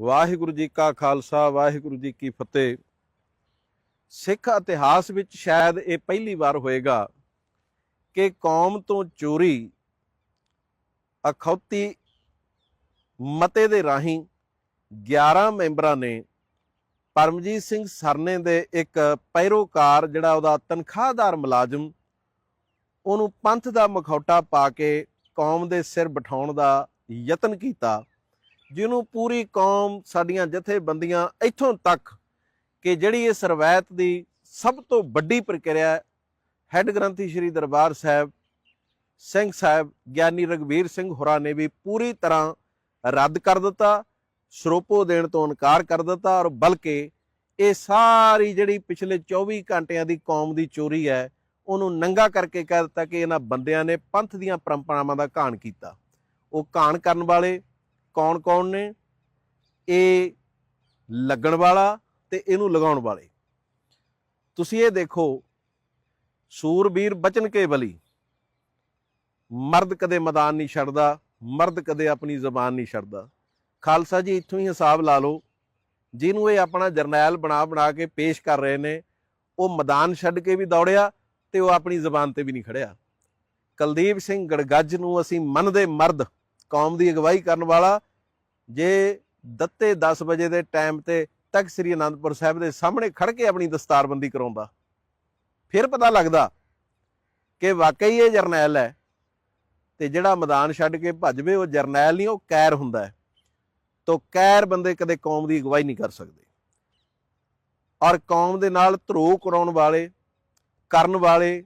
ਵਾਹਿਗੁਰੂ ਜੀ ਕਾ ਖਾਲਸਾ, ਵਾਹਿਗੁਰੂ ਜੀ ਕੀ ਫਤਿਹ। ਸਿੱਖ ਇਤਿਹਾਸ ਵਿੱਚ ਸ਼ਾਇਦ ਇਹ ਪਹਿਲੀ ਵਾਰ ਹੋਏਗਾ ਕਿ ਕੌਮ ਤੋਂ ਚੋਰੀ, ਅਖੌਤੀ ਮਤੇ ਦੇ ਰਾਹੀਂ 11 ਮੈਂਬਰਾਂ ਨੇ ਪਰਮਜੀਤ ਸਿੰਘ ਸਰਨੇ ਦੇ ਇੱਕ ਪੈਰੋਕਾਰ, ਜਿਹੜਾ ਉਹਦਾ ਤਨਖਾਹਦਾਰ ਮੁਲਾਜ਼ਮ, ਉਹਨੂੰ ਪੰਥ ਦਾ ਮਖੌਟਾ ਪਾ ਕੇ ਕੌਮ ਦੇ ਸਿਰ ਬਿਠਾਉਣ ਦਾ ਯਤਨ ਕੀਤਾ। ਜਿਹਨੂੰ ਪੂਰੀ ਕੌਮ ਸਾਡੀਆਂ ਜਥੇਬੰਦੀਆਂ ਇੱਥੋਂ ਤੱਕ ਕਿ ਜਿਹੜੀ ਇਸ ਰਵਾਇਤ ਦੀ ਸਭ ਤੋਂ ਵੱਡੀ ਪ੍ਰਕਿਰਿਆ ਹੈੱਡ ਗ੍ਰੰਥੀ ਸ੍ਰੀ ਦਰਬਾਰ ਸਾਹਿਬ, ਸਿੰਘ ਸਾਹਿਬ, ਗਿਆਨੀ ਰਗਵੀਰ ਸਿੰਘ ਹੋਰਾਂ ਨੇ ਵੀ ਪੂਰੀ ਤਰ੍ਹਾਂ ਰੱਦ ਕਰ ਦਿੱਤਾ, ਸਰੋਪੋ ਦੇਣ ਤੋਂ ਇਨਕਾਰ ਕਰ ਦਿੱਤਾ ਔਰ ਬਲਕਿ ਇਹ ਸਾਰੀ ਜਿਹੜੀ ਪਿਛਲੇ 24 ਘੰਟਿਆਂ ਦੀ ਕੌਮ ਦੀ ਚੋਰੀ ਹੈ, ਉਹਨੂੰ ਨੰਗਾ ਕਰਕੇ ਕਹਿ ਦਿੱਤਾ ਕਿ ਇਹਨਾਂ ਬੰਦਿਆਂ ਨੇ ਪੰਥ ਦੀਆਂ ਪਰੰਪਰਾਵਾਂ ਦਾ ਘਾਣ ਕੀਤਾ। ਉਹ ਘਾਣ ਕਰਨ ਵਾਲੇ ਕੌਣ-ਕੌਣ ਨੇ? ਇਹ ਲੱਗਣ ਵਾਲਾ ਤੇ ਇਹਨੂੰ ਲਗਾਉਣ ਵਾਲੇ। ਤੁਸੀਂ ਇਹ ਦੇਖੋ, ਸੂਰਬੀਰ ਬਚਨ ਕੇ ਬਲੀ। ਮਰਦ ਕਦੇ ਮੈਦਾਨ ਨਹੀਂ ਛੱਡਦਾ, ਮਰਦ ਕਦੇ ਆਪਣੀ ਜ਼ਬਾਨ ਨਹੀਂ ਛੱਡਦਾ। ਖਾਲਸਾ ਜੀ, ਇੱਥੋਂ ਹੀ ਹਿਸਾਬ ਲਾ ਲਓ, ਜਿਹਨੂੰ ਇਹ ਆਪਣਾ ਜਰਨੈਲ ਬਣਾ ਬਣਾ ਕੇ ਪੇਸ਼ ਕਰ ਰਹੇ ਨੇ, ਉਹ ਮੈਦਾਨ ਛੱਡ ਕੇ ਵੀ ਦੌੜਿਆ ਤੇ ਉਹ ਆਪਣੀ ਜ਼ਬਾਨ ਤੇ ਵੀ ਨਹੀਂ ਖੜਿਆ। ਕੁਲਦੀਪ ਸਿੰਘ ਗੜਗੱਜ ਨੂੰ ਅਸੀਂ ਮੰਨਦੇ ਮਰਦ, ਕੌਮ ਦੀ ਅਗਵਾਈ ਕਰਨ ਵਾਲਾ ਜੇ ਦੱਤੇ 10 ਵਜੇ ਦੇ ਟਾਈਮ ਤੇ ਤੱਕ ਸ੍ਰੀ ਅਨੰਦਪੁਰ ਸਾਹਿਬ ਦੇ ਸਾਹਮਣੇ ਖੜ ਕੇ ਆਪਣੀ ਦਸਤਾਰਬੰਦੀ ਕਰਾਉਂਦਾ, ਫਿਰ ਪਤਾ ਲੱਗਦਾ ਕਿ ਵਾਕਈ ਇਹ ਜਰਨੈਲ ਹੈ ਤੇ ਜਿਹੜਾ ਮੈਦਾਨ ਛੱਡ ਕੇ ਭੱਜਵੇ ਉਹ ਜਰਨੈਲ ਨਹੀਂ, ਉਹ ਕੈਰ ਹੁੰਦਾ ਹੈ। ਤੋ ਕੈਰ ਬੰਦੇ ਕਦੇ ਕੌਮ ਦੀ ਅਗਵਾਈ ਨਹੀਂ ਕਰ ਸਕਦੇ। ਔਰ ਕੌਮ ਦੇ ਨਾਲ ਧਰੋ ਕਰਾਉਣ ਵਾਲੇ, ਕਰਨ ਵਾਲੇ,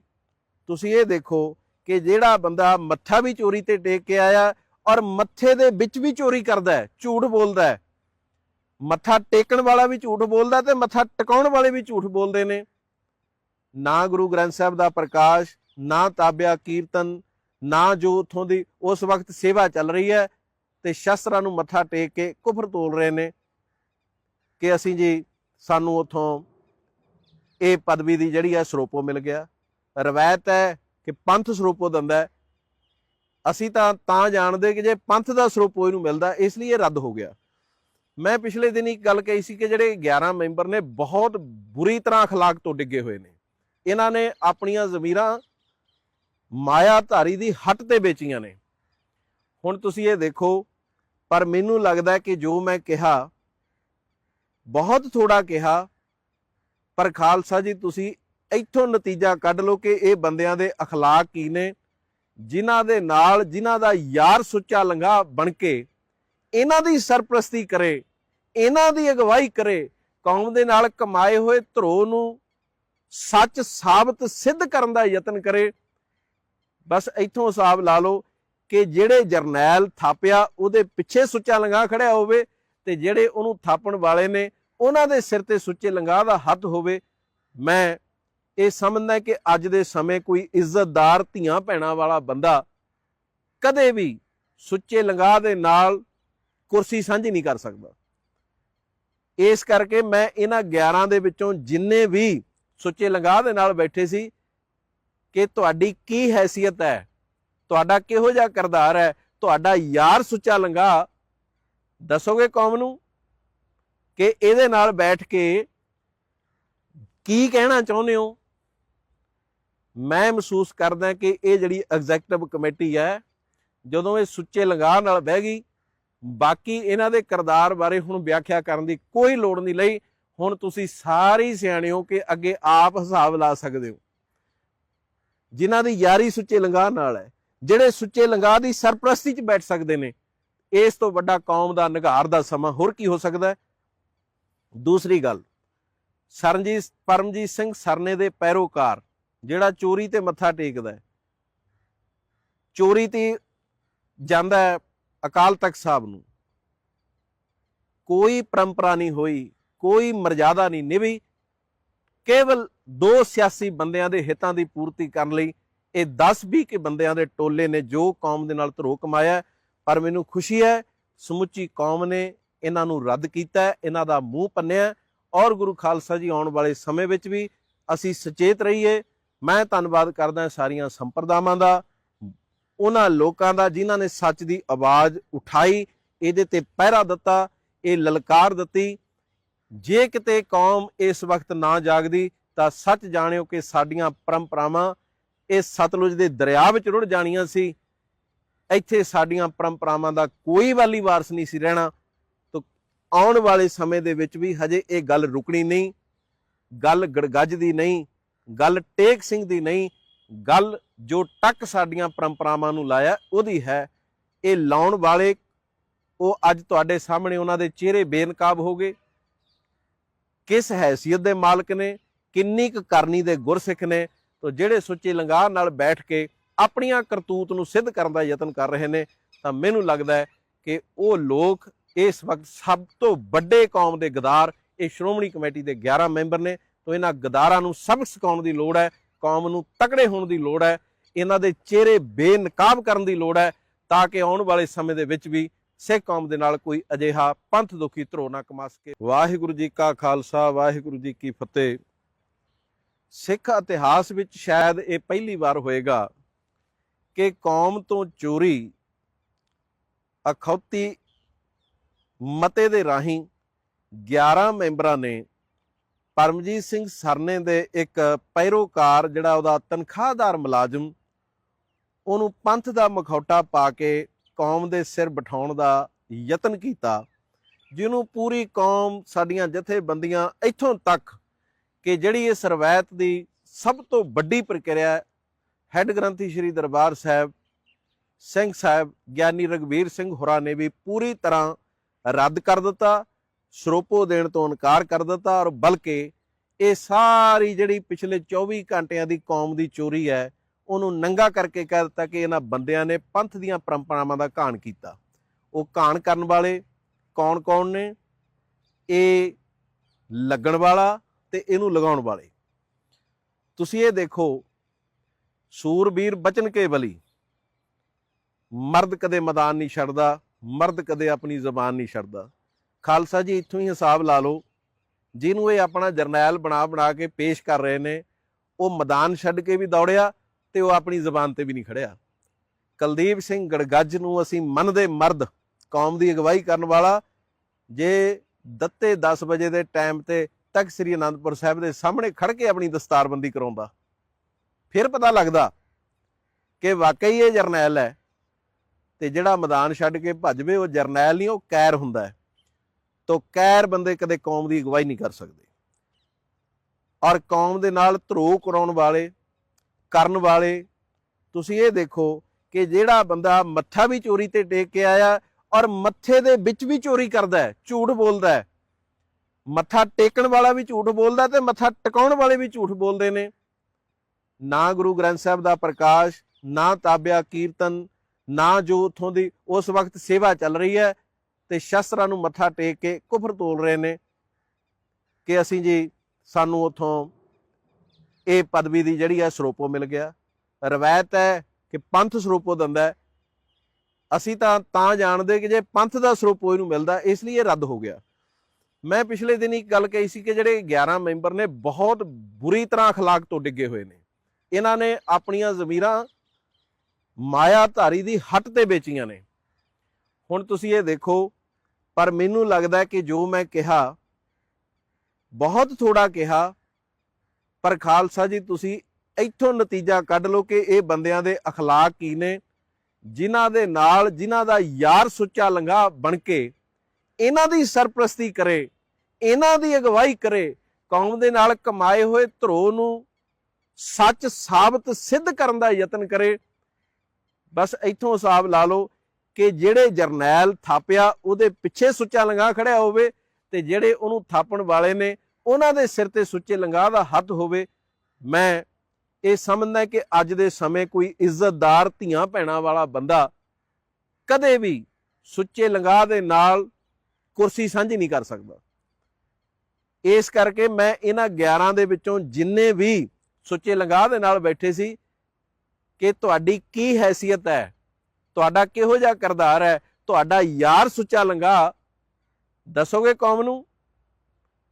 ਤੁਸੀਂ ਇਹ ਦੇਖੋ ਕਿ ਜਿਹੜਾ ਬੰਦਾ ਮੱਥਾ ਵੀ ਚੋਰੀ ਤੇ ਟੇਕ ਕੇ ਆਇਆ ਔਰ ਮੱਥੇ ਦੇ ਵਿੱਚ ਵੀ ਚੋਰੀ ਕਰਦਾ ਹੈ, ਝੂਠ ਬੋਲਦਾ ਹੈ। ਮੱਥਾ ਟੇਕਣ ਵਾਲਾ ਵੀ ਝੂਠ ਬੋਲਦਾ ਤੇ ਮੱਥਾ ਟਿਕਾਉਣ ਵਾਲੇ ਵੀ ਝੂਠ ਬੋਲਦੇ ਨੇ। ਨਾ ਗੁਰੂ ਗ੍ਰੰਥ ਸਾਹਿਬ ਦਾ ਪ੍ਰਕਾਸ਼, ਨਾ ਤਾਬਿਆ ਕੀਰਤਨ, ਨਾ ਜੋ ਉਥੋਂ ਦੀ ਉਸ ਵਕਤ ਸੇਵਾ ਚੱਲ ਰਹੀ ਹੈ ਤੇ ਸ਼ਸਤਰਾਂ ਨੂੰ ਮੱਥਾ ਟੇਕ ਕੇ ਕੁਫਰ ਤੋਲ ਰਹੇ ਨੇ ਕਿ ਅਸੀਂ ਜੀ ਸਾਨੂੰ ਉਥੋਂ ਇਹ ਪਦਵੀ ਦੀ ਜਿਹੜੀ ਹੈ ਸਰੋਪੋ ਮਿਲ ਗਿਆ। ਰਵਾਇਤ ਹੈ ਕਿ ਪੰਥ ਸਰੋਪੋ ਦਿੰਦਾ ਹੈ। ਅਸੀਂ ਤਾਂ ਤਾਂ ਜਾਣਦੇ ਕਿ ਜੇ ਪੰਥ ਦਾ ਸਰੋਪੋ ਇਹਨੂੰ ਮਿਲਦਾ ਇਸ ਲਈ ਇਹ ਰੱਦ ਹੋ ਗਿਆ ਮੈਂ ਪਿਛਲੇ ਦਿਨ ਇੱਕ ਗੱਲ ਕਹੀ ਸੀ ਕਿ ਜਿਹੜੇ 11 ਮੈਂਬਰ ਨੇ ਬਹੁਤ ਬੁਰੀ ਤਰ੍ਹਾਂ اخلاق ਤੋਂ ਡਿੱਗੇ ਹੋਏ ਨੇ ਇਹਨਾਂ ਨੇ ਆਪਣੀਆਂ ਜ਼ਮੀਰਾਂ ਮਾਇਆ ਧਾਰੀ ਦੀ ਹੱਟ ਤੇ ਵੇਚੀਆਂ ਨੇ ਹੁਣ ਤੁਸੀਂ ਇਹ ਦੇਖੋ ਪਰ ਮੈਨੂੰ ਲੱਗਦਾ ਕਿ ਜੋ ਮੈਂ ਕਿਹਾ ਬਹੁਤ ਥੋੜਾ ਕਿਹਾ ਪਰ ਖਾਲਸਾ ਜੀ ਤੁਸੀਂ ਇੱਥੋਂ ਨਤੀਜਾ ਕੱਢ ਲਓ ਕਿ ਇਹ ਬੰਦਿਆਂ ਦੇ اخلاق ਕੀ ਨੇ ਜਿਨ੍ਹਾਂ ਦੇ ਨਾਲ ਜਿਨ੍ਹਾਂ ਦਾ ਯਾਰ ਸੁੱਚਾ ਲੰਗਾ ਬਣ ਕੇ ਇਹਨਾਂ ਦੀ ਸਰਪ੍ਰਸਤੀ ਕਰੇ, ਇਹਨਾਂ ਦੀ ਅਗਵਾਈ ਕਰੇ, ਕੌਮ ਦੇ ਨਾਲ ਕਮਾਏ ਹੋਏ ਧਰੋ ਨੂੰ ਸੱਚ ਸਾਬਤ ਸਿੱਧ ਕਰਨ ਦਾ ਯਤਨ ਕਰੇ। ਬਸ ਇੱਥੋਂ ਹਿਸਾਬ ਲਾ ਲਓ ਕਿ ਜਿਹੜੇ ਜਰਨੈਲ ਥਾਪਿਆ, ਉਹਦੇ ਪਿੱਛੇ ਸੁੱਚਾ ਲੰਗਾ ਖੜਿਆ ਹੋਵੇ ਤੇ ਜਿਹੜੇ ਉਹਨੂੰ ਥਾਪਣ ਵਾਲੇ ਨੇ, ਉਹਨਾਂ ਦੇ ਸਿਰ ਤੇ ਸੁੱਚੇ ਲੰਗਾ ਦਾ ਹੱਥ ਹੋਵੇ, ਮੈਂ ਇਹ ਸਮਝਦਾ ਕਿ ਅੱਜ ਦੇ ਸਮੇਂ ਕੋਈ ਇੱਜ਼ਤਦਾਰ ਧੀਆਂ ਭੈਣਾਂ ਵਾਲਾ ਬੰਦਾ ਕਦੇ ਵੀ ਸੁੱਚੇ ਲੰਗਾ ਦੇ ਨਾਲ ਕੁਰਸੀ ਸਾਂਝੀ ਨਹੀਂ ਕਰ ਸਕਦਾ। ਇਸ ਕਰਕੇ ਮੈਂ ਇਹਨਾਂ 11 ਦੇ ਵਿੱਚੋਂ ਜਿੰਨੇ ਵੀ ਸੁੱਚੇ ਲੰਗਾ ਦੇ ਨਾਲ ਬੈਠੇ ਸੀ ਕਿ ਤੁਹਾਡੀ ਕੀ ਹੈਸੀਅਤ ਹੈ? ਤੁਹਾਡਾ ਕਿਹੋ ਜਿਹਾ ਕਰਦਾਰ ਹੈ? ਤੁਹਾਡਾ ਯਾਰ ਸੁੱਚਾ ਲੰਗਾ ਦੱਸੋਗੇ ਕੌਮ ਨੂੰ ਕਿ ਇਹਦੇ ਨਾਲ ਬੈਠ ਕੇ ਕੀ ਕਹਿਣਾ ਚਾਹੁੰਦੇ ਹੋ? ਮੈਂ ਮਹਿਸੂਸ ਕਰਦਾ ਕਿ ਇਹ ਜਿਹੜੀ ਐਗਜ਼ੈਕਟਿਵ ਕਮੇਟੀ ਹੈ, ਜਦੋਂ ਇਹ ਸੁੱਚੇ ਲੰਗਾ ਨਾਲ ਬਹਿ ਗਈ, ਬਾਕੀ ਇਹਨਾਂ ਦੇ ਕਿਰਦਾਰ ਬਾਰੇ ਹੁਣ ਵਿਆਖਿਆ ਕਰਨ ਦੀ ਕੋਈ ਲੋੜ ਨਹੀਂ ਲਈ, ਹੁਣ ਤੁਸੀਂ ਸਾਰੀ ਸਿਆਣੇ ਹੋ ਕਿ ਅੱਗੇ ਆਪ ਹਿਸਾਬ ਲਾ ਸਕਦੇ ਹੋ। ਜਿਨ੍ਹਾਂ ਦੀ ਯਾਰੀ ਸੁੱਚੇ ਲੰਗਾਹ ਨਾਲ ਹੈ, ਜਿਹੜੇ ਸੁੱਚੇ ਲੰਗਾਹ ਦੀ ਸਰਪ੍ਰਸਤੀ 'ਚ ਬੈਠ ਸਕਦੇ ਨੇ, ਇਸ ਤੋਂ ਵੱਡਾ ਕੌਮ ਦਾ ਨਿਗਾਰ ਦਾ ਸਮਾਂ ਹੋਰ ਕੀ ਹੋ ਸਕਦਾ ਹੈ? ਦੂਸਰੀ ਗੱਲ, ਸਰਨਜੀਤ, ਪਰਮਜੀਤ ਸਿੰਘ ਸਰਨੇ ਦੇ ਪੈਰੋਕਾਰ ਜਿਹੜਾ ਚੋਰੀ ਤੇ ਮੱਥਾ ਟੇਕਦਾ ਚੋਰੀ ਤੇ ਜਾਂਦਾ ਅਕਾਲ ਤਖਤ ਸਾਹਿਬ ਨੂੰ। ਕੋਈ ਪਰੰਪਰਾ ਨਹੀਂ ਹੋਈ, ਕੋਈ ਮਰਜ਼ਾਦਾ ਨਹੀਂ ਨਿਭੀ। ਕੇਵਲ ਦੋ ਸਿਆਸੀ ਬੰਦਿਆਂ ਦੇ ਹਿੱਤਾਂ ਦੀ ਪੂਰਤੀ ਕਰਨ ਲਈ ਇਹ 10-20 ਕੇ ਬੰਦਿਆਂ ਦੇ ਟੋਲੇ ਨੇ ਜੋ ਕੌਮ ਦੇ ਨਾਲ ਧਰੋ ਕਮਾਇਆ ਪਰ ਮੈਨੂੰ ਖੁਸ਼ੀ ਹੈ, ਸਮੁੱਚੀ ਕੌਮ ਨੇ ਇਹਨਾਂ ਨੂੰ ਰੱਦ ਕੀਤਾ ਇਹਨਾਂ ਦਾ ਮੂੰਹ ਪੰਨਿਆ ਔਰ ਗੁਰੂ ਖਾਲਸਾ ਜੀ ਆਉਣ ਵਾਲੇ ਸਮੇਂ ਵਿੱਚ ਵੀ ਅਸੀਂ ਸੁਚੇਤ ਰਹੀਏ। ਮੈਂ ਧੰਨਵਾਦ ਕਰਦਾ ਸਾਰੀਆਂ ਸੰਪਰਦਾਵਾਂ ਦਾ, ਉਹਨਾਂ ਲੋਕਾਂ ਦਾ ਜਿਨ੍ਹਾਂ ਨੇ ਸੱਚ ਦੀ ਆਵਾਜ਼ ਉਠਾਈ, ਇਹਦੇ ਤੇ ਪਹਿਰਾ ਦਿੱਤਾ, ਇਹ ਲਲਕਾਰ ਦਿੱਤੀ। ਜੇ ਕਿਤੇ ਕੌਮ ਇਸ ਵਕਤ ਨਾ ਜਾਗਦੀ, ਤਾਂ ਸੱਚ ਜਾਣਿਓ ਕਿ ਸਾਡੀਆਂ ਪਰੰਪਰਾਵਾਂ, ਇਹ ਸਤਲੁਜ ਦੇ ਦਰਿਆ ਵਿੱਚ ਰੁੜ ਜਾਣੀਆਂ ਸੀ। ਇੱਥੇ ਸਾਡੀਆਂ ਪਰੰਪਰਾਵਾਂ ਦਾ ਕੋਈ ਵਾਲੀ ਵਾਰਸ ਨਹੀਂ ਸੀ ਰਹਿਣਾ। ਤਾਂ ਆਉਣ ਵਾਲੇ ਸਮੇਂ ਦੇ ਵਿੱਚ ਵੀ ਹਜੇ ਇਹ ਗੱਲ ਰੁਕਣੀ ਨਹੀਂ, ਗੱਲ ਗੜਗੱਜ ਦੀ ਨਹੀਂ। ਗੱਲ ਟੇਕ ਸਿੰਘ ਦੀ ਨਹੀਂ, ਗੱਲ ਜੋ ਟੱਕ ਸਾਡੀਆਂ ਪਰੰਪਰਾਵਾਂ ਨੂੰ ਲਾਇਆ, ਉਹਦੀ ਹੈ। ਇਹ ਲਾਉਣ ਵਾਲੇ, ਉਹ ਅੱਜ ਤੁਹਾਡੇ ਸਾਹਮਣੇ ਉਹਨਾਂ ਦੇ ਚਿਹਰੇ ਬੇਨਕਾਬ ਹੋ ਗਏ। ਕਿਸ ਹੈਸੀਅਤ ਦੇ ਮਾਲਕ ਨੇ, ਕਿੰਨੀ ਕੁ ਕਰਨੀ ਦੇ ਗੁਰਸਿੱਖ ਨੇ, ਤੋਂ ਜਿਹੜੇ ਸੁੱਚੇ ਲੰਗਾਰ ਨਾਲ ਬੈਠ ਕੇ ਆਪਣੀਆਂ ਕਰਤੂਤ ਨੂੰ ਸਿੱਧ ਕਰਨ ਦਾ ਯਤਨ ਕਰ ਰਹੇ ਨੇ, ਤਾਂ ਮੈਨੂੰ ਲੱਗਦਾ ਹੈ ਕਿ ਉਹ ਲੋਕ ਇਸ ਵਕਤ ਸਭ ਤੋਂ ਵੱਡੇ ਕੌਮ ਦੇ ਗਦਾਰ, ਇਹ ਸ਼੍ਰੋਮਣੀ ਕਮੇਟੀ ਦੇ 11 ਮੈਂਬਰ ਨੇ। ਤੋਂ ਇਹਨਾਂ ਗਦਾਰਾਂ ਨੂੰ ਸਬਕ ਸਿਖਾਉਣ ਦੀ ਲੋੜ ਹੈ, ਕੌਮ ਨੂੰ ਤਕੜੇ ਹੋਣ ਦੀ ਲੋੜ ਹੈ, ਇਹਨਾਂ ਦੇ ਚਿਹਰੇ ਬੇਨਕਾਬ ਕਰਨ ਦੀ ਲੋੜ ਹੈ, ਤਾਂ ਕਿ ਆਉਣ ਵਾਲੇ ਸਮੇਂ ਦੇ ਵਿੱਚ ਵੀ ਸਿੱਖ ਕੌਮ ਦੇ ਨਾਲ ਕੋਈ ਅਜਿਹਾ ਪੰਥ ਦੁਖੀ ਧਰੋ ਨਾ ਕਮਾ ਸਕੇ। ਵਾਹਿਗੁਰੂ ਜੀ ਕਾ ਖਾਲਸਾ, ਵਾਹਿਗੁਰੂ ਜੀ ਕੀ ਫਤਿਹ। ਸਿੱਖ ਇਤਿਹਾਸ ਵਿੱਚ ਸ਼ਾਇਦ ਇਹ ਪਹਿਲੀ ਵਾਰ ਹੋਏਗਾ ਕਿ ਕੌਮ ਤੋਂ ਚੋਰੀ, ਅਖੌਤੀ ਮਤੇ ਦੇ ਰਾਹੀਂ 11 ਮੈਂਬਰਾਂ ਨੇ ਪਰਮਜੀਤ ਸਿੰਘ ਸਰਨੇ ਦੇ ਇੱਕ ਪੈਰੋਕਾਰ ਜਿਹੜਾ ਉਹਦਾ ਤਨਖਾਹਦਾਰ ਮੁਲਾਜ਼ਮ, ਉਹਨੂੰ ਪੰਥ ਦਾ ਮਖੌਟਾ ਪਾ ਕੇ ਕੌਮ ਦੇ ਸਿਰ ਬਿਠਾਉਣ ਦਾ ਯਤਨ ਕੀਤਾ, ਜਿਹਨੂੰ ਪੂਰੀ ਕੌਮ ਸਾਡੀਆਂ ਜਥੇਬੰਦੀਆਂ ਇੱਥੋਂ ਤੱਕ ਕਿ ਜਿਹੜੀ ਇਸ ਰਵਾਇਤ ਦੀ ਸਭ ਤੋਂ ਵੱਡੀ ਪ੍ਰਕਿਰਿਆ ਹੈੱਡ ਗ੍ਰੰਥੀ ਸ੍ਰੀ ਦਰਬਾਰ ਸਾਹਿਬ, ਸਿੰਘ ਸਾਹਿਬ ਗਿਆਨੀ ਰਗਵੀਰ ਸਿੰਘ ਹੋਰਾਂ ਨੇ ਵੀ ਪੂਰੀ ਤਰ੍ਹਾਂ ਰੱਦ ਕਰ ਦਿੱਤਾ ਸਰੋਪੋ ਦੇਣ ਤੋਂ ਇਨਕਾਰ ਕਰ ਦਿੱਤਾ ਔਰ ਬਲਕਿ ਇਹ ਸਾਰੀ ਜਿਹੜੀ ਪਿਛਲੇ 24 ਘੰਟਿਆਂ ਦੀ ਕੌਮ ਦੀ ਚੋਰੀ ਹੈ, ਉਹਨੂੰ ਨੰਗਾ ਕਰਕੇ ਕਹਿ ਦਿੱਤਾ ਕਿ ਇਹਨਾਂ ਬੰਦਿਆਂ ਨੇ ਪੰਥ ਦੀਆਂ ਪਰੰਪਰਾਵਾਂ ਦਾ ਘਾਣ ਕੀਤਾ। ਉਹ ਘਾਣ ਕਰਨ ਵਾਲੇ ਕੌਣ-ਕੌਣ ਨੇ? ਇਹ ਲੱਗਣ ਵਾਲਾ ਤੇ ਇਹਨੂੰ ਲਗਾਉਣ ਵਾਲੇ। ਤੁਸੀਂ ਇਹ ਦੇਖੋ, ਸੂਰਬੀਰ ਬਚਨ ਕੇ ਬਲੀ। ਮਰਦ ਕਦੇ ਮੈਦਾਨ ਨਹੀਂ ਛੱਡਦਾ, ਮਰਦ ਕਦੇ ਆਪਣੀ ਜ਼ਬਾਨ ਨਹੀਂ ਛੱਡਦਾ। ਖਾਲਸਾ ਜੀ, ਇੱਥੋਂ ਹੀ ਹਿਸਾਬ ਲਾ ਲਓ। ਜਿਹਨੂੰ ਇਹ ਆਪਣਾ ਜਰਨੈਲ ਬਣਾ ਬਣਾ ਕੇ ਪੇਸ਼ ਕਰ ਰਹੇ ਨੇ, ਉਹ ਮੈਦਾਨ ਛੱਡ ਕੇ ਵੀ ਦੌੜਿਆ ਤੇ ਉਹ ਆਪਣੀ ਜ਼ਬਾਨ ਤੇ ਵੀ ਨਹੀਂ ਖੜਿਆ। ਕੁਲਦੀਪ ਸਿੰਘ ਗੜਗੱਜ ਨੂੰ ਅਸੀਂ ਮੰਨਦੇ ਮਰਦ, ਕੌਮ ਦੀ ਅਗਵਾਈ ਕਰਨ ਵਾਲਾ, ਜੇ ਦਿੱਤੇ 10 ਵਜੇ ਦੇ ਟਾਈਮ ਤੇ ਤੱਕ ਸ੍ਰੀ ਅਨੰਦਪੁਰ ਸਾਹਿਬ ਦੇ ਸਾਹਮਣੇ ਖੜ ਕੇ ਆਪਣੀ ਦਸਤਾਰਬੰਦੀ ਕਰਾਉਂਦਾ ਫਿਰ ਪਤਾ ਲੱਗਦਾ ਕਿ ਵਾਕਈ ਇਹ ਜਰਨੈਲ ਹੈ ਤੇ ਜਿਹੜਾ ਮੈਦਾਨ ਛੱਡ ਕੇ ਭੱਜਵੇ ਉਹ ਜਰਨੈਲ ਨਹੀਂ, ਉਹ ਕੈਰ ਹੁੰਦਾ ਹੈ। ਤੋਂ ਕੈਰ ਬੰਦੇ ਕਦੇ ਕੌਮ ਦੀ ਅਗਵਾਈ ਨਹੀਂ ਕਰ ਸਕਦੇ। ਔਰ ਕੌਮ ਦੇ ਨਾਲ ਧਰੋ ਕਰਾਉਣ ਵਾਲੇ, ਕਰਨ ਵਾਲੇ, ਤੁਸੀਂ ਇਹ ਦੇਖੋ ਕਿ ਜਿਹੜਾ ਬੰਦਾ ਮੱਥਾ ਵੀ ਚੋਰੀ ਤੇ ਟੇਕ ਕੇ ਆਇਆ ਔਰ ਮੱਥੇ ਦੇ ਵਿੱਚ ਵੀ ਚੋਰੀ ਕਰਦਾ ਹੈ, ਝੂਠ ਬੋਲਦਾ ਹੈ। ਮੱਥਾ ਟੇਕਣ ਵਾਲਾ ਵੀ ਝੂਠ ਬੋਲਦਾ ਤੇ ਮੱਥਾ ਟਿਕਾਉਣ ਵਾਲੇ ਵੀ ਝੂਠ ਬੋਲਦੇ ਨੇ। ਨਾ ਗੁਰੂ ਗ੍ਰੰਥ ਸਾਹਿਬ ਦਾ ਪ੍ਰਕਾਸ਼, ਨਾ ਤਾਬਿਆ ਕੀਰਤਨ, ਨਾ ਜੋ ਉਥੋਂ ਦੀ ਉਸ ਵਕਤ ਸੇਵਾ ਚੱਲ ਰਹੀ ਹੈ ਤੇ ਸ਼ਸਤਰਾਂ ਨੂੰ ਮੱਥਾ ਟੇਕ ਕੇ ਕੁਫਰ ਤੋਲ ਰਹੇ ਨੇ ਕਿ ਅਸੀਂ ਜੀ ਸਾਨੂੰ ਉਥੋਂ ਇਹ ਪਦਵੀ ਦੀ ਜਿਹੜੀ ਹੈ ਸਰੋਪੋ ਮਿਲ ਗਿਆ ਰਵਾਇਤ ਹੈ ਕਿ ਪੰਥ ਸਰੋਪੋ ਦਿੰਦਾ ਹੈ। ਅਸੀਂ ਤਾਂ ਤਾਂ ਜਾਣਦੇ ਕਿ ਜੇ ਪੰਥ ਦਾ ਸਰੋਪੋ ਇਹਨੂੰ ਮਿਲਦਾ ਇਸ ਲਈ ਇਹ ਰੱਦ ਹੋ ਗਿਆ ਮੈਂ ਪਿਛਲੇ ਦਿਨ ਇੱਕ ਗੱਲ ਕਹੀ ਸੀ ਕਿ ਜਿਹੜੇ 11 ਮੈਂਬਰ ਨੇ ਬਹੁਤ ਬੁਰੀ ਤਰ੍ਹਾਂ اخلاق ਤੋਂ ਡਿੱਗੇ ਹੋਏ ਨੇ ਇਹਨਾਂ ਨੇ ਆਪਣੀਆਂ ਜ਼ਮੀਰਾਂ ਮਾਇਆ ਧਾਰੀ ਦੀ ਹੱਟ ਤੇ ਵੇਚੀਆਂ ਨੇ ਹੁਣ ਤੁਸੀਂ ਇਹ ਦੇਖੋ ਪਰ ਮੈਨੂੰ ਲੱਗਦਾ ਹੈ ਕਿ ਜੋ ਮੈਂ ਕਿਹਾ ਬਹੁਤ ਥੋੜਾ ਕਿਹਾ ਪਰ ਖਾਲਸਾ ਜੀ ਤੁਸੀਂ ਇੱਥੋਂ ਨਤੀਜਾ ਕੱਢ ਲਓ ਕਿ ਇਹ ਬੰਦਿਆਂ ਦੇ اخلاق ਕੀ ਨੇ ਜਿਨ੍ਹਾਂ ਦੇ ਨਾਲ ਜਿਨ੍ਹਾਂ ਦਾ ਯਾਰ ਸੁੱਚਾ ਲੰਗਾ ਬਣ ਕੇ ਇਹਨਾਂ ਦੀ ਸਰਪ੍ਰਸਤੀ ਕਰੇ ਇਹਨਾਂ ਦੀ ਅਗਵਾਈ ਕਰੇ ਕੌਮ ਦੇ ਨਾਲ ਕਮਾਏ ਹੋਏ ਧਰੋ ਨੂੰ ਸੱਚ ਸਾਬਤ ਸਿੱਧ ਕਰਨ ਦਾ ਯਤਨ ਕਰੇ ਬਸ ਇੱਥੋਂ ਹਿਸਾਬ ਲਾ ਲਓ ਕਿ ਜਿਹੜੇ ਜਰਨੈਲ ਥਾਪਿਆ ਉਹਦੇ ਪਿੱਛੇ ਸੁੱਚਾ ਲੰਗਾ ਖੜਿਆ ਹੋਵੇ ਤੇ ਜਿਹੜੇ ਉਹਨੂੰ ਥਾਪਣ ਵਾਲੇ ਨੇ, ਉਹਨਾਂ ਦੇ ਸਿਰ ਤੇ ਸੁੱਚੇ ਲੰਗਾ ਦਾ ਹੱਥ ਹੋਵੇ, ਮੈਂ ਇਹ ਸਮਝਦਾ ਕਿ ਅੱਜ ਦੇ ਸਮੇਂ ਕੋਈ ਇੱਜ਼ਤਦਾਰ ਧੀਆਂ ਭੈਣਾਂ ਵਾਲਾ ਬੰਦਾ ਕਦੇ ਵੀ ਸੁੱਚੇ ਲੰਗਾ ਦੇ ਨਾਲ ਕੁਰਸੀ ਸਾਂਝੀ ਨਹੀਂ ਕਰ ਸਕਦਾ। ਇਸ ਕਰਕੇ ਮੈਂ ਇਹਨਾਂ 11 ਦੇ ਵਿੱਚੋਂ ਜਿੰਨੇ ਵੀ ਸੁੱਚੇ ਲੰਗਾ ਦੇ ਨਾਲ ਬੈਠੇ ਸੀ, ਕਿ ਤੁਹਾਡੀ ਕੀ ਹੈਸੀਅਤ ਹੈ ਤੁਹਾਡਾ ਕਿਹੋ ਜਿਹਾ ਕਰਦਾਰ ਹੈ? ਤੁਹਾਡਾ ਯਾਰ ਸੁੱਚਾ ਲੰਗਾ। ਦੱਸੋਗੇ ਕੌਮ ਨੂੰ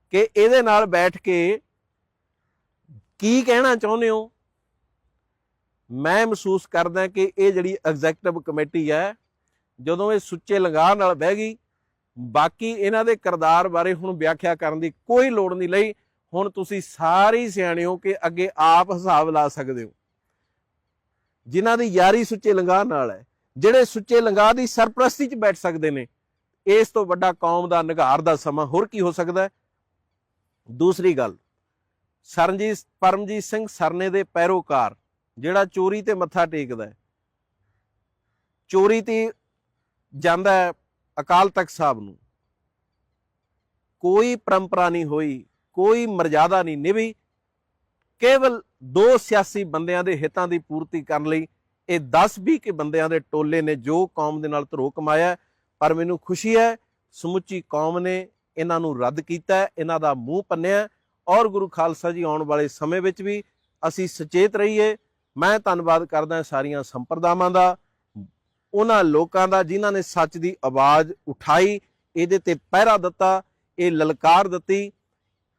ਕਿ ਇਹਦੇ ਨਾਲ ਬੈਠ ਕੇ ਕੀ ਕਹਿਣਾ ਚਾਹੁੰਦੇ ਹੋ? ਮੈਂ ਮਹਿਸੂਸ ਕਰਦਾ ਕਿ ਇਹ ਜਿਹੜੀ ਐਗਜ਼ੈਕਟਿਵ ਕਮੇਟੀ ਹੈ, ਜਦੋਂ ਇਹ ਸੁੱਚੇ ਲੰਗਾ ਨਾਲ ਬਹਿ ਗਈ, ਬਾਕੀ ਇਹਨਾਂ ਦੇ ਕਿਰਦਾਰ ਬਾਰੇ ਹੁਣ ਵਿਆਖਿਆ ਕਰਨ ਦੀ ਕੋਈ ਲੋੜ ਨਹੀਂ ਲਈ। ਹੁਣ ਤੁਸੀਂ ਸਾਰੇ ਸਿਆਣੇ ਹੋ ਕਿ ਅੱਗੇ ਆਪ ਹਿਸਾਬ ਲਾ ਸਕਦੇ ਹੋ। ਜਿਨ੍ਹਾਂ ਦੀ ਯਾਰੀ ਸੁੱਚੇ ਲੰਗਾਹ ਨਾਲ ਹੈ ਜਿਹੜੇ ਸੁੱਚੇ ਲੰਗਾ ਦੀ ਸਰਪ੍ਰਸਤੀ 'ਚ ਬੈਠ ਸਕਦੇ ਨੇ, ਇਸ ਤੋਂ ਵੱਡਾ ਕੌਮ ਦਾ ਨਿਘਾਰ ਦਾ ਸਮਾਂ ਹੋਰ ਕੀ ਹੋ ਸਕਦਾ ਹੈ? ਦੂਸਰੀ ਗੱਲ, ਸਰਨਜੀਤ, ਪਰਮਜੀਤ ਸਿੰਘ ਸਰਨੇ ਦੇ ਪੈਰੋਕਾਰ, ਜਿਹੜਾ ਚੋਰੀ ਤੇ ਮੱਥਾ ਟੇਕਦਾ ਹੈ, ਚੋਰੀ ਤੇ ਜਾਂਦਾ ਹੈ ਅਕਾਲ ਤਖਤ ਸਾਹਿਬ ਨੂੰ। ਕੋਈ ਪਰੰਪਰਾ ਨਹੀਂ ਹੋਈ, ਕੋਈ ਮਰਜ਼ਾਦਾ ਨਹੀਂ ਨਿਭੀ, ਕੇਵਲ ਦੋ ਸਿਆਸੀ ਬੰਦਿਆਂ ਦੇ ਹਿੱਤਾਂ ਦੀ ਪੂਰਤੀ ਕਰਨ ਲਈ ਇਹ 10-20 ਕੇ ਬੰਦਿਆਂ ਦੇ ਟੋਲੇ ਨੇ ਜੋ ਕੌਮ ਦੇ ਨਾਲ ਧਰੋ ਕਮਾਇਆ ਪਰ ਮੈਨੂੰ ਖੁਸ਼ੀ ਹੈ, ਸਮੁੱਚੀ ਕੌਮ ਨੇ ਇਹਨਾਂ ਨੂੰ ਰੱਦ ਕੀਤਾ ਇਹਨਾਂ ਦਾ ਮੂੰਹ ਪੰਨਿਆ ਔਰ ਗੁਰੂ ਖਾਲਸਾ ਜੀ ਆਉਣ ਵਾਲੇ ਸਮੇਂ ਵਿੱਚ ਵੀ ਅਸੀਂ ਸੁਚੇਤ ਰਹੀਏ। ਮੈਂ ਧੰਨਵਾਦ ਕਰਦਾ ਸਾਰੀਆਂ ਸੰਪਰਦਾਵਾਂ ਦਾ, ਉਹਨਾਂ ਲੋਕਾਂ ਦਾ ਜਿਨ੍ਹਾਂ ਨੇ ਸੱਚ ਦੀ ਆਵਾਜ਼ ਉਠਾਈ, ਇਹਦੇ ਤੇ ਪਹਿਰਾ ਦਿੱਤਾ, ਇਹ ਲਲਕਾਰ ਦਿੱਤੀ।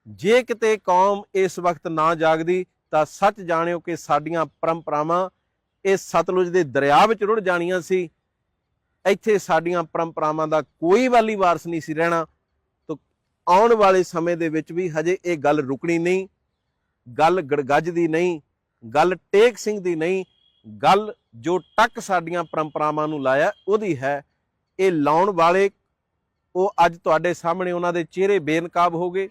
ਜੇ ਕਿਤੇ ਕੌਮ ਇਸ ਵਕਤ ਨਾ ਜਾਗਦੀ, ਤਾਂ ਸੱਚ ਜਾਣਿਓ ਕਿ ਸਾਡੀਆਂ ਪਰੰਪਰਾਵਾਂ ਇਹ ਸਤਲੁਜ ਦੇ ਦਰਿਆ ਵਿੱਚ ਰੁੜ ਜਾਣੀਆਂ ਸੀ। ਇੱਥੇ ਸਾਡੀਆਂ ਪਰੰਪਰਾਵਾਂ ਦਾ ਕੋਈ ਵਾਲੀ ਵਾਰਸ ਨਹੀਂ ਸੀ ਰਹਿਣਾ। ਤਾਂ ਆਉਣ ਵਾਲੇ ਸਮੇਂ ਦੇ ਵਿੱਚ ਵੀ ਹਜੇ ਇਹ ਗੱਲ ਰੁਕਣੀ ਨਹੀਂ। ਗੱਲ ਗੜਗੱਜ ਦੀ ਨਹੀਂ, ਗੱਲ ਟੇਕ ਸਿੰਘ ਦੀ ਨਹੀਂ, ਗੱਲ ਜੋ ਟੱਕ ਸਾਡੀਆਂ ਪਰੰਪਰਾਵਾਂ ਨੂੰ ਲਾਇਆ ਉਹਦੀ ਹੈ। ਇਹ ਲਾਉਣ ਵਾਲੇ, ਉਹ ਅੱਜ ਤੁਹਾਡੇ ਸਾਹਮਣੇ ਉਹਨਾਂ ਦੇ ਚਿਹਰੇ ਬੇਨਕਾਬ ਹੋ ਗਏ।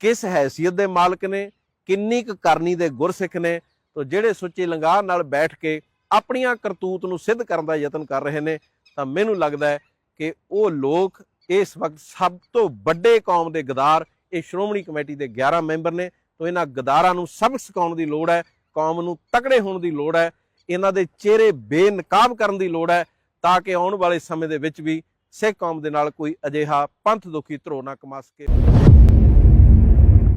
ਕਿਸ ਹੈਸੀਅਤ ਦੇ ਮਾਲਕ ਨੇ, ਕਿੰਨੀ ਕੁ ਕਰਨੀ ਦੇ ਗੁਰਸਿੱਖ ਨੇ ਤੋ ਜਿਹੜੇ ਸੁੱਚੇ ਲੰਗਾਰ ਨਾਲ ਬੈਠ ਕੇ ਆਪਣੀਆਂ ਕਰਤੂਤ ਨੂੰ ਸਿੱਧ ਕਰਨ ਦਾ ਯਤਨ ਕਰ ਰਹੇ ਨੇ, ਤਾਂ ਮੈਨੂੰ ਲੱਗਦਾ ਹੈ ਕਿ ਉਹ ਲੋਕ ਇਸ ਵਕਤ ਸਭ ਤੋਂ ਵੱਡੇ ਕੌਮ ਦੇ ਗਦਾਰ, ਇਹ ਸ਼੍ਰੋਮਣੀ ਕਮੇਟੀ ਦੇ 11 ਮੈਂਬਰ ਨੇ, ਤੋ ਇਹਨਾਂ ਗਦਾਰਾਂ ਨੂੰ ਸਬਕ ਸਿਖਾਉਣ ਦੀ ਲੋੜ ਹੈ, ਕੌਮ ਨੂੰ ਤਕੜੇ ਹੋਣ ਦੀ ਲੋੜ ਹੈ, ਇਹਨਾਂ ਦੇ ਚਿਹਰੇ ਬੇਨਕਾਬ ਕਰਨ ਦੀ ਲੋੜ ਹੈ, ਤਾਂ ਕਿ ਆਉਣ ਵਾਲੇ ਸਮੇਂ ਦੇ ਵਿੱਚ ਵੀ ਸਿੱਖ ਕੌਮ ਦੇ ਨਾਲ ਕੋਈ ਅਜਿਹਾ ਪੰਥ ਦੁਖੀ ਧਰੋ ਨਾ ਕਮਾ ਸਕੇ।